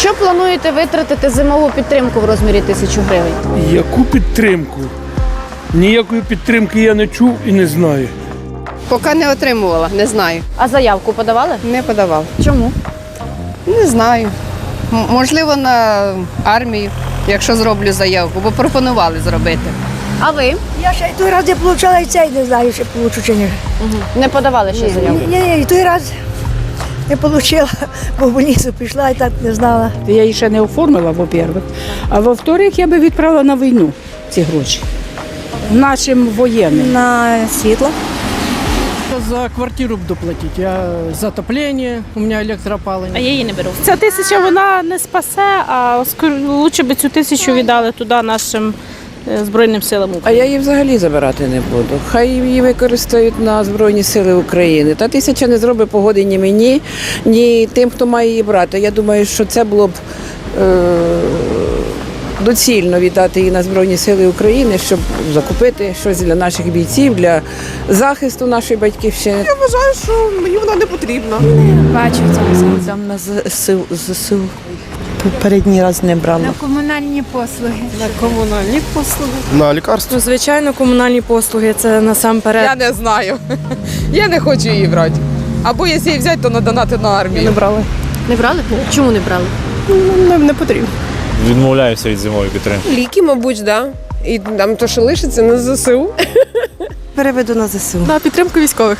Що плануєте витратити зимову підтримку в розмірі тисячу гривень? Яку підтримку? Ніякої підтримки я не чув і не знаю. Поки не отримувала, не знаю. А заявку подавали? Не подавав. Чому? Не знаю. М- можливо, на армію, якщо зроблю заявку, бо пропонували зробити. А ви Я ще й той раз не получала і цей не знаю, чи получу чи ні. не подавали ще заявку? Ні, ні, і той раз не отримала, бо в больницю пішла і так не знала. Я її ще не оформила, во-первых. А во-вторых, я би відправила на війну ці гроші. Нашим воєнним. На світло. За квартиру буду платить. Я за отопление, у меня электроопалення. А я її не беру. Ця тисяча вона не спасе, а скор- лучше би цю тисячу віддали туди нашим е, Збройним силам А я її взагалі забирати не буду. Хай її використають на Збройні Сили України. Та тисяча не зробить погоди ні мені, ні тим, хто має її брати. Я думаю, що це було б е- доцільно віддати її на Збройні Сили України, щоб закупити щось для наших бійців, для захисту нашої батьківщини. Я вважаю, що мені вона не потрібна. Не Бачу це там на ЗСУ. Попередній раз не брала. комунальні послуги. На комунальні послуги. На лікарство. Ну, звичайно, комунальні послуги це насамперед. Я не знаю. Я не хочу її брати. Або якщо її взяти, то на донати на армію. Не брали. Не брали? Чому не брали? Не, не потрібно. Відмовляюся від зимової підтримки. Ліки, мабуть, да. І там то, що лишиться на ЗСУ. Переведу на ЗСУ. На підтримку військових.